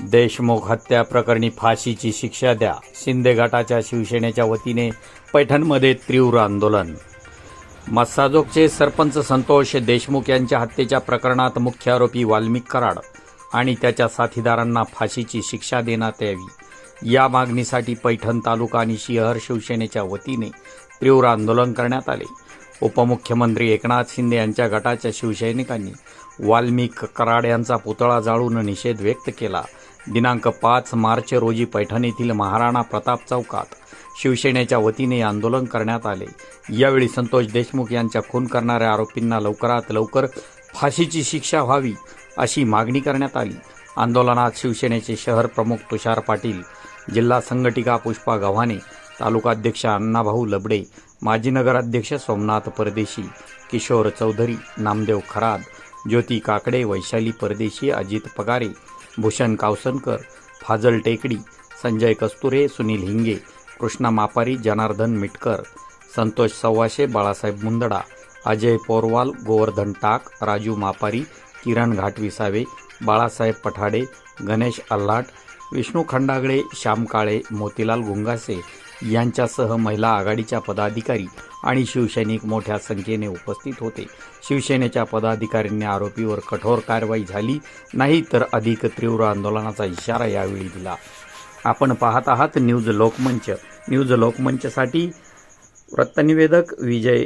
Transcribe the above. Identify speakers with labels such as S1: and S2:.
S1: देशमुख हत्या प्रकरणी फाशीची शिक्षा द्या. शिंदे गटाच्या शिवसेनेच्या वतीने पैठणमध्ये तीव्र आंदोलन. मस्साजोगचे सरपंच संतोष देशमुख यांच्या हत्येच्या प्रकरणात मुख्य आरोपी वाल्मिक कराड आणि त्याच्या साथीदारांना फाशीची शिक्षा देण्यात यावी. या मागणीसाठी पैठण तालुका आणि शिहर शिवसेनेच्या वतीने तीव्र आंदोलन करण्यात आले. उपमुख्यमंत्री एकनाथ शिंदे यांच्या गटाच्या शिवसैनिकांनी वाल्मिक कराड यांचा पुतळा जाळून निषेध व्यक्त केला. दिनांक पाच मार्च रोजी पैठण येथील महाराणा प्रताप चौकात शिवसेनेच्या वतीने आंदोलन करण्यात आले. यावेळी संतोष देशमुख यांच्या खून करणाऱ्या आरोपींना लवकरात लवकर फाशीची शिक्षा व्हावी अशी मागणी करण्यात आली. आंदोलनात शिवसेनेचे शहर प्रमुख तुषार पाटील जिल्हा संघटिका पुष्पा गव्हाणे तालुकाध्यक्ष अण्णाभाऊ लबडे माजी नगराध्यक्ष सोमनाथ परदेशी किशोर चौधरी नामदेव खराद ज्योती काकडे वैशाली परदेशी अजित पगारे भूषण कावसनकर फाजल टेकडी संजय कस्तुरे सुनील हिंगे कृष्णा मापारी जनार्दन मिटकर संतोष सव्वाशे बाळासाहेब मुंदडा अजय पोरवाल गोवर्धन टाक राजू मापारी किरण घाटविसावे बाळासाहेब पठाडे गणेश अल्लाट विष्णू खंडागळे श्याम काळे मोतीलाल गुंगासे यांच्यासह महिला आघाडीच्या पदाधिकारी आणि शिवसैनिक मोठ्या संख्येने उपस्थित होते. शिवसेनेच्या पदाधिकाऱ्यांनी आरोपीवर कठोर कारवाई झाली नाही तर अधिक तीव्र आंदोलनाचा इशारा यावेळी दिला. आपण पाहत आहात न्यूज लोकमंच. न्यूज लोकमंचसाठी वृत्तनिवेदक विजय